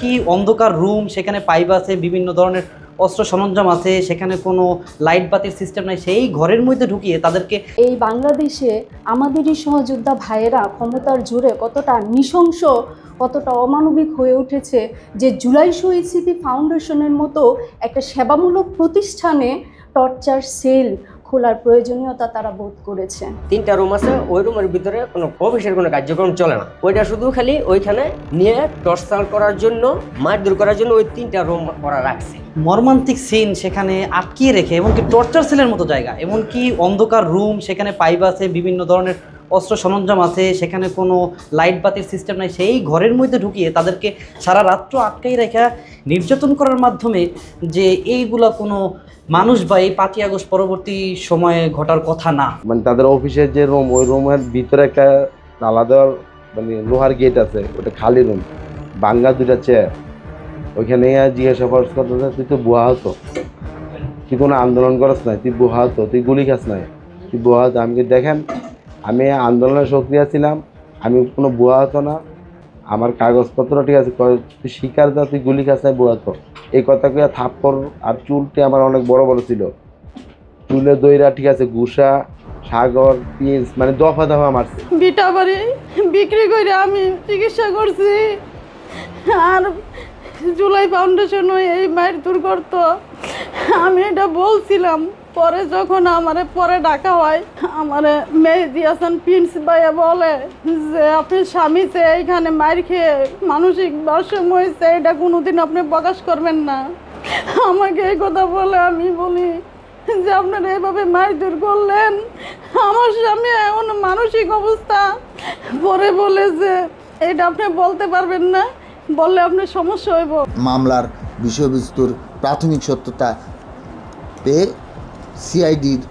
কি অন্ধকার রুম সেখানে পাইপ আছে, বিভিন্ন ধরনের অস্ত্র সরঞ্জাম আছে, সেখানে কোনো লাইট বাতির সিস্টেম নাই, সেই ঘরের মধ্যে ঢুকিয়ে তাদেরকে এই বাংলাদেশে আমাদেরই সহযোদ্ধা ভাইয়েরা ক্ষমতার জোরে কতটা নৃশংস, কতটা অমানবিক হয়ে উঠেছে যে জুলাই শহীদ স্মৃতি ফাউন্ডেশনের মতো একটা সেবামূলক প্রতিষ্ঠানে টর্চার সেল খোলার প্রয়োজনীয়তা তারা বোধ করেছে। তিনটা রুম আছে ওই রুমের ভিতরে কোনো অফিসের কোনো কার্যক্রম চলে না। ওইটা শুধু খালি ওইখানে নিয়ে টর্চার করার জন্য মারধর করার জন্য ওই তিনটা রুম করা রাখছে। মর্মান্তিক সিন সেখানে আটকিয়ে রেখে এমনকি টর্চার সেলের মতো জায়গা এমনকি অন্ধকার রুম সেখানে পাইপ আছে বিভিন্ন ধরনের অস্ত্র সরঞ্জাম আছে, সেখানে কোনো লাইট বাতির সিস্টেম নাই, সেই ঘরের মধ্যে ঢুকিয়ে তাদেরকে সারা রাত্র আটকাই রেখা নির্যাতন করার মাধ্যমে যে এইগুলা কোনো মানুষ বা এই পাঁচই আগস্ট পরবর্তী সময়ে ঘটার কথা না। মানে তাদের অফিসের যে রুম ওই রুমের ভিতরে একটা আলাদা মানে লোহার গেট আছে, ওটা খালি রুম বাঙ্গা দুটা চেয়ার ওইখানে জিজ্ঞাসা করতে তুই তো বুয়া হতো, তুই কোনো আন্দোলন করস নাই, তুই বুয়া হতো, তুই গুলি খাস নাই, তুই বুয়া হতো, আমি দেখেন আমি আন্দোলনের সক্রিয় ছিলাম আমি কোনো বুয়া হতো না। আমার কাগজপত্র ঠিক আছে তুই শিকার দা তুই গুলি খাস বুয়া হতো। এই কথা কইয়া থাপ্পড় আর চুলটি আমার অনেক বড় বড় ছিল। চুলে দইরা ঠিক আছে গুসা সাগর পিস মানে দফা দফা মারছে। বিটা বাড়ি বিক্রি করে আমি চিকিৎসা করছি। আর জুলাই ফাউন্ডেশন এই মায়ের দূর করতো আমি এটা বলছিলাম। পরে যখন আমারে পরে ডাকা হয়, আমারে মেহেদি হাসান প্রিন্স ভাইয়া বলে যে, আপনি স্বামী সে এইখানে মায়ের খেয়ে মানসিক ভারসাম্য হয়েছে, এটা কোনোদিন আপনি প্রকাশ করবেন না। আমাকে এই কথা বলে আমি বলি যে, আপনারা এভাবে মারধর করলেন? আমার স্বামী এমন মানসিক অবস্থা। পরে বলে যে, এটা আপনি বলতে পারবেন না, বললে আপনার সমস্যা হইব। মামলার বিষয়বস্তুর প্রাথমিক সত্যতা পেয়ে সিআইডির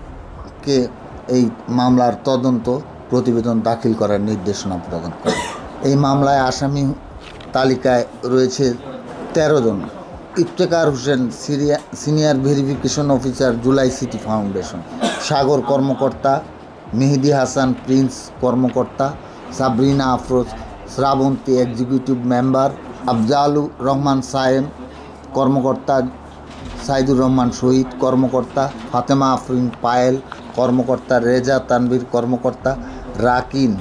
কে এই মামলার তদন্ত প্রতিবেদন দাখিল করার নির্দেশনা প্রদান করে। এই মামলায় আসামি তালিকায় রয়েছে তেরো জন। Iftekhar Hossain, Syria, senior verification officer, July city foundation. Sagar কর্মকর্তা, মেহেদি হাসান, প্রিন্স কর্মকর্তা, সাবরিনা আফরোজ, শ্রাবন্তী এক্সিকিউটিভ মেম্বার আফজালুর রহমান সায়েম, কর্মকর্তা সাইদুর রহমান শহীদ, কর্মকর্তা ফাতেমা আফরিন পায়েল, কর্মকর্তা রেজা তানভীর, কর্মকর্তা রাকিন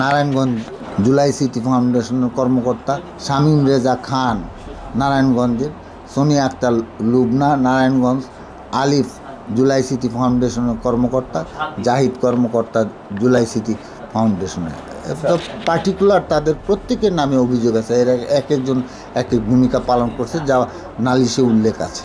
নারায়ণগঞ্জ, জুলাই সিটি ফাউন্ডেশনের কর্মকর্তা শামীম রেজা খান নারায়ণগঞ্জের, সোনিয়া আক্তার লুবনা নারায়ণগঞ্জ, আলিফ জুলাই সিটি ফাউন্ডেশনের কর্মকর্তা, জাহিদ কর্মকর্তা জুলাই সিটি ফাউন্ডেশনের পার্টিকুলার তাদের প্রত্যেকের নামে অভিযোগ আছে, এরা এক একজন এক এক ভূমিকা পালন করছে, যা নালিশে উল্লেখ আছে।